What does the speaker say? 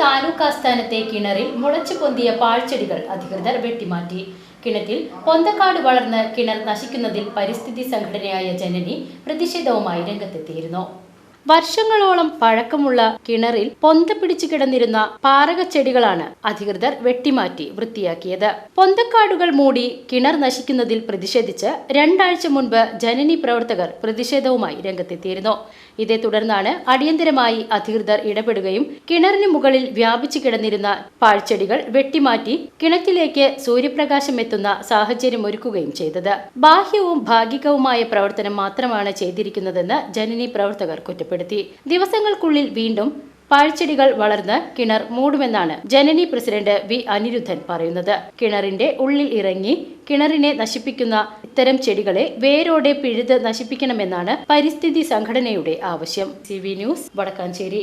Taluk ആസ്ഥാനത്തെ കിണറിൽ മുളച്ചു പൊന്തിയ പാഴ്ചെടികൾ അധികൃതർ വെട്ടിമാറ്റി. കിണറ്റിൽ പൊന്തക്കാട് വളർന്ന് കിണർ നശിക്കുന്നതിൽ പരിസ്ഥിതി സംഘടനയായ ജനനി പ്രതിഷേധവുമായി രംഗത്തെത്തിയിരുന്നു. വർഷങ്ങളോളം പഴക്കമുള്ള കിണറിൽ പൊന്ത പിടിച്ചു കിടന്നിരുന്ന പാറകച്ചെടികളാണ് അധികൃതർ വെട്ടിമാറ്റി വൃത്തിയാക്കിയത്. പൊന്തക്കാടുകൾ മൂടി കിണർ നശിക്കുന്നതിൽ പ്രതിഷേധിച്ച് രണ്ടാഴ്ച മുൻപ് ജനനി പ്രവർത്തകർ പ്രതിഷേധവുമായി രംഗത്തെത്തിയിരുന്നു. ഇതേ തുടർന്നാണ് അടിയന്തരമായി അധികൃതർ ഇടപെടുകയും കിണറിന് മുകളിൽ വ്യാപിച്ചു കിടന്നിരുന്ന പാഴ്ചെടികൾ വെട്ടിമാറ്റി കിണറ്റിലേക്ക് സൂര്യപ്രകാശം എത്തുന്ന സാഹചര്യം ഒരുക്കുകയും ചെയ്തത്. ബാഹ്യവും ഭാഗികവുമായ പ്രവർത്തനം മാത്രമാണ് ചെയ്തിരിക്കുന്നതെന്ന് ജനനി പ്രവർത്തകർ കുറ്റപ്പെടുത്തി. ദിവസങ്ങൾക്കുള്ളിൽ വീണ്ടും പാഴ്ചെടികൾ വളർന്ന് കിണർ മൂടുമെന്നാണ് ജനനി പ്രസിഡന്റ് വി അനിരുദ്ധൻ പറയുന്നത്. കിണറിന്റെ ഉള്ളിൽ ഇറങ്ങി കിണറിനെ നശിപ്പിക്കുന്ന ഇത്തരം ചെടികളെ വേരോടെ പിഴുത് നശിപ്പിക്കണമെന്നാണ് പരിസ്ഥിതി സംഘടനയുടെ ആവശ്യം. C news Vadakkanchery.